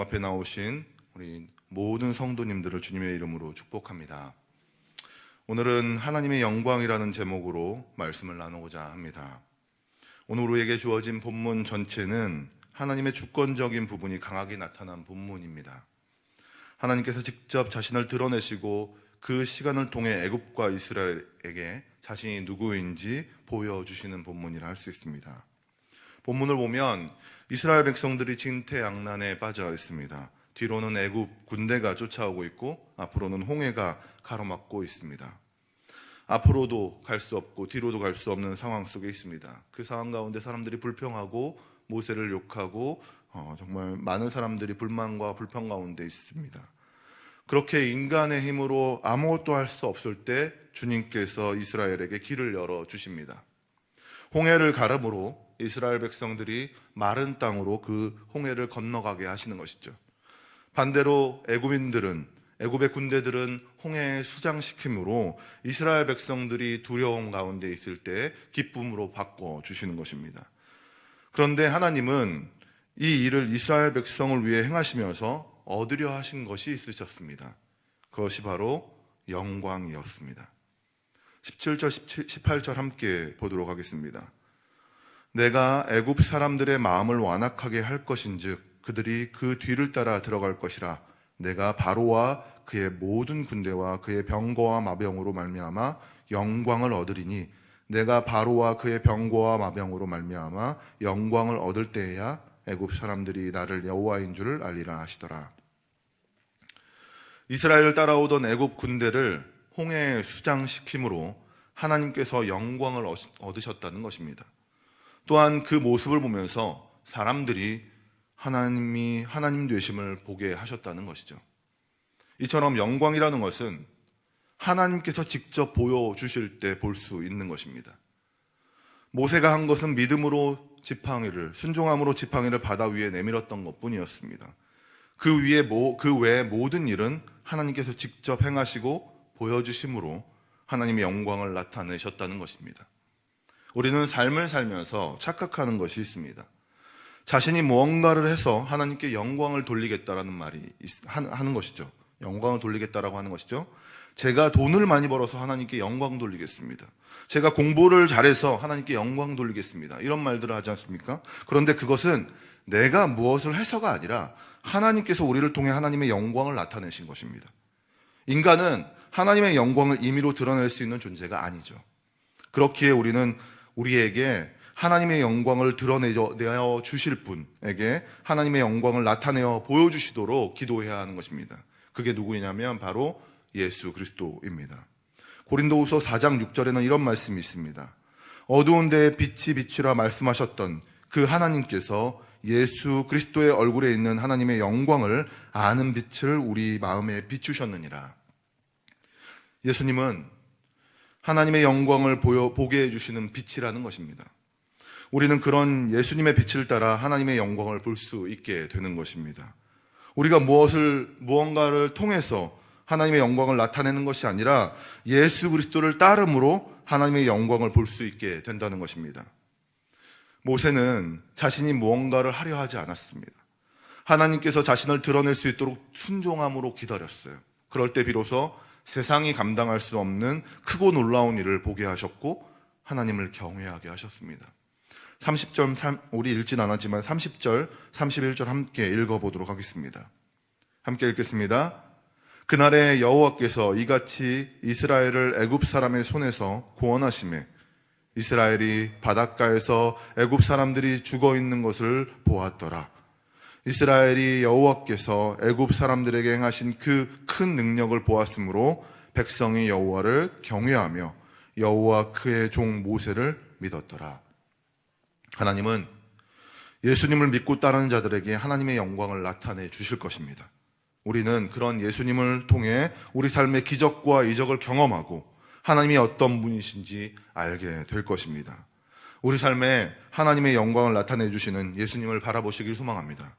앞에 나오신 우리 모든 성도님들을 주님의 이름으로 축복합니다. 오늘은 하나님의 영광이라는 제목으로 말씀을 나누고자 합니다. 오늘 우리에게 주어진 본문 전체는 하나님의 주권적인 부분이 강하게 나타난 본문입니다. 하나님께서 직접 자신을 드러내시고 그 시간을 통해 애굽과 이스라엘에게 자신이 누구인지 보여주시는 본문이라 할 수 있습니다. 본문을 보면 이스라엘 백성들이 진퇴양난에 빠져 있습니다. 뒤로는 애굽 군대가 쫓아오고 있고 앞으로는 홍해가 가로막고 있습니다. 앞으로도 갈 수 없고 뒤로도 갈 수 없는 상황 속에 있습니다. 그 상황 가운데 사람들이 불평하고 모세를 욕하고 어, 정말 많은 사람들이 불만과 불평 가운데 있습니다. 그렇게 인간의 힘으로 아무것도 할 수 없을 때 주님께서 이스라엘에게 길을 열어 주십니다. 홍해를 가름으로 이스라엘 백성들이 마른 땅으로 그 홍해를 건너가게 하시는 것이죠. 반대로 애굽인들은 애굽의 군대들은 홍해에 수장시킴으로 이스라엘 백성들이 두려움 가운데 있을 때 기쁨으로 바꿔 주시는 것입니다. 그런데 하나님은 이 일을 이스라엘 백성을 위해 행하시면서 얻으려 하신 것이 있으셨습니다. 그것이 바로 영광이었습니다. 17절, 18절 함께 보도록 하겠습니다. 내가 애굽 사람들의 마음을 완악하게 할 것인즉 그들이 그 뒤를 따라 들어갈 것이라 내가 바로와 그의 모든 군대와 그의 병거와 마병으로 말미암아 영광을 얻으리니 내가 바로와 그의 병거와 마병으로 말미암아 영광을 얻을 때에야 애굽 사람들이 나를 여호와인 줄을 알리라 하시더라. 이스라엘을 따라오던 애굽 군대를 홍해에 수장시킴으로 하나님께서 영광을 얻으셨다는 것입니다. 또한 그 모습을 보면서 사람들이 하나님이 하나님 되심을 보게 하셨다는 것이죠. 이처럼 영광이라는 것은 하나님께서 직접 보여주실 때 볼 수 있는 것입니다. 모세가 한 것은 믿음으로 지팡이를, 순종함으로 지팡이를 바다 위에 내밀었던 것 뿐이었습니다. 그 위에, 그 외의 모든 일은 하나님께서 직접 행하시고 보여주심으로 하나님의 영광을 나타내셨다는 것입니다. 우리는 삶을 살면서 착각하는 것이 있습니다. 자신이 무언가를 해서 하나님께 영광을 돌리겠다라는 말이 하는 것이죠. 영광을 돌리겠다라고 하는 것이죠. 제가 돈을 많이 벌어서 하나님께 영광 돌리겠습니다. 제가 공부를 잘해서 하나님께 영광 돌리겠습니다. 이런 말들을 하지 않습니까? 그런데 그것은 내가 무엇을 해서가 아니라 하나님께서 우리를 통해 하나님의 영광을 나타내신 것입니다. 인간은 하나님의 영광을 임의로 드러낼 수 있는 존재가 아니죠. 그렇기에 우리는 우리에게 하나님의 영광을 드러내어 주실 분에게 하나님의 영광을 나타내어 보여주시도록 기도해야 하는 것입니다. 그게 누구냐면 바로 예수 그리스도입니다. 고린도후서 4장 6절에는 이런 말씀이 있습니다. 어두운 데에 빛이 비추라 말씀하셨던 그 하나님께서 예수 그리스도의 얼굴에 있는 하나님의 영광을 아는 빛을 우리 마음에 비추셨느니라. 예수님은 하나님의 영광을 보여, 보게 해주시는 빛이라는 것입니다. 우리는 그런 예수님의 빛을 따라 하나님의 영광을 볼 수 있게 되는 것입니다. 우리가 무엇을, 무언가를 통해서 하나님의 영광을 나타내는 것이 아니라 예수 그리스도를 따름으로 하나님의 영광을 볼 수 있게 된다는 것입니다. 모세는 자신이 무언가를 하려 하지 않았습니다. 하나님께서 자신을 드러낼 수 있도록 순종함으로 기다렸어요. 그럴 때 비로소 세상이 감당할 수 없는 크고 놀라운 일을 보게 하셨고 하나님을 경외하게 하셨습니다. 30절, 3, 우리 읽진 않았지만 30절, 31절 함께 읽어보도록 하겠습니다. 함께 읽겠습니다. 그날에 여호와께서 이같이 이스라엘을 애굽 사람의 손에서 구원하심에 이스라엘이 바닷가에서 애굽 사람들이 죽어 있는 것을 보았더라. 이스라엘이 여호와께서 애굽 사람들에게 행하신 그 큰 능력을 보았으므로 백성이 여호와를 경외하며 여호와 그의 종 모세를 믿었더라. 하나님은 예수님을 믿고 따르는 자들에게 하나님의 영광을 나타내 주실 것입니다. 우리는 그런 예수님을 통해 우리 삶의 기적과 이적을 경험하고 하나님이 어떤 분이신지 알게 될 것입니다. 우리 삶에 하나님의 영광을 나타내 주시는 예수님을 바라보시길 소망합니다.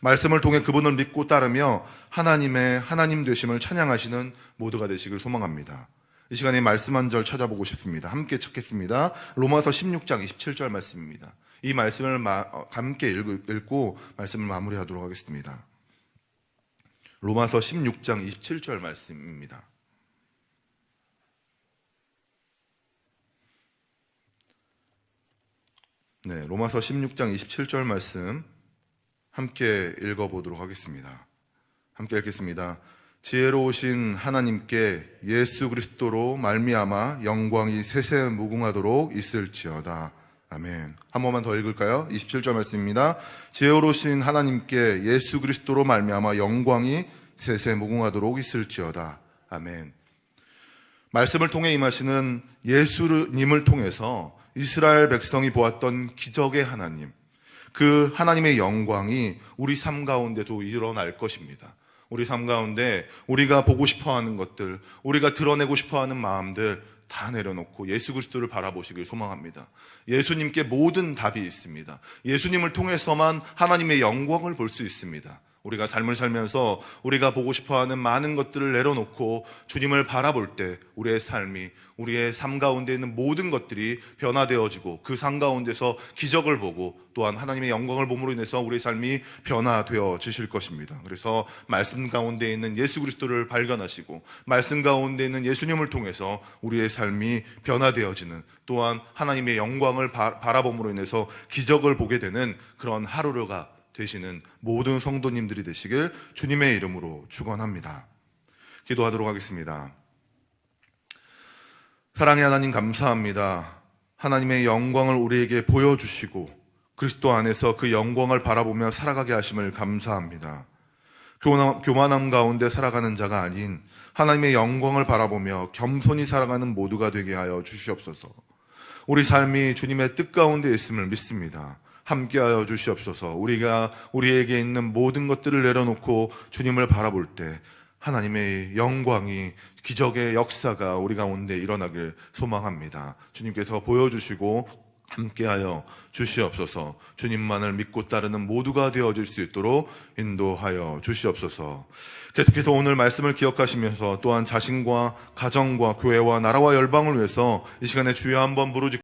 말씀을 통해 그분을 믿고 따르며 하나님의 하나님 되심을 찬양하시는 모두가 되시길 소망합니다. 이 시간에 말씀 한 절 찾아보고 싶습니다. 함께 찾겠습니다. 로마서 16장 27절 말씀입니다. 이 말씀을 마, 어, 함께 읽고 말씀을 마무리하도록 하겠습니다. 로마서 16장 27절 말씀입니다. 네, 로마서 16장 27절 말씀 함께 읽어보도록 하겠습니다. 함께 읽겠습니다. 지혜로우신 하나님께 예수 그리스도로 말미암아 영광이 세세 무궁하도록 있을지어다. 아멘. 한 번만 더 읽을까요? 27절 말씀입니다. 지혜로우신 하나님께 예수 그리스도로 말미암아 영광이 세세 무궁하도록 있을지어다. 아멘. 말씀을 통해 임하시는 예수님을 통해서 이스라엘 백성이 보았던 기적의 하나님, 그 하나님의 영광이 우리 삶 가운데도 일어날 것입니다. 우리 삶 가운데 우리가 보고 싶어 하는 것들, 우리가 드러내고 싶어 하는 마음들 다 내려놓고 예수 그리스도를 바라보시길 소망합니다. 예수님께 모든 답이 있습니다. 예수님을 통해서만 하나님의 영광을 볼 수 있습니다. 우리가 삶을 살면서 우리가 보고 싶어 하는 많은 것들을 내려놓고 주님을 바라볼 때 우리의 삶이 우리의 삶 가운데 있는 모든 것들이 변화되어지고 그 삶 가운데서 기적을 보고 또한 하나님의 영광을 봄으로 인해서 우리의 삶이 변화되어지실 것입니다. 그래서 말씀 가운데 있는 예수 그리스도를 발견하시고 말씀 가운데 있는 예수님을 통해서 우리의 삶이 변화되어지는 또한 하나님의 영광을 바, 바라봄으로 인해서 기적을 보게 되는 그런 하루가 되시는 모든 성도님들이 되시길 주님의 이름으로 축원합니다. 기도하도록 하겠습니다. 사랑의 하나님 감사합니다. 하나님의 영광을 우리에게 보여주시고 그리스도 안에서 그 영광을 바라보며 살아가게 하심을 감사합니다. 교만- 교만함 가운데 살아가는 자가 아닌 하나님의 영광을 바라보며 겸손히 살아가는 모두가 되게 하여 주시옵소서. 우리 삶이 주님의 뜻 가운데 있음을 믿습니다. 함께하여 주시옵소서. 우리가 우리에게 있는 모든 것들을 내려놓고 주님을 바라볼 때 하나님의 영광이 기적의 역사가 우리 가운데 일어나길 소망합니다. 주님께서 보여주시고 함께하여 주시옵소서. 주님만을 믿고 따르는 모두가 되어질 수 있도록 인도하여 주시옵소서. 계속해서 오늘 말씀을 기억하시면서 또한 자신과 가정과 교회와 나라와 열방을 위해서 이 시간에 주여 한번 부르짖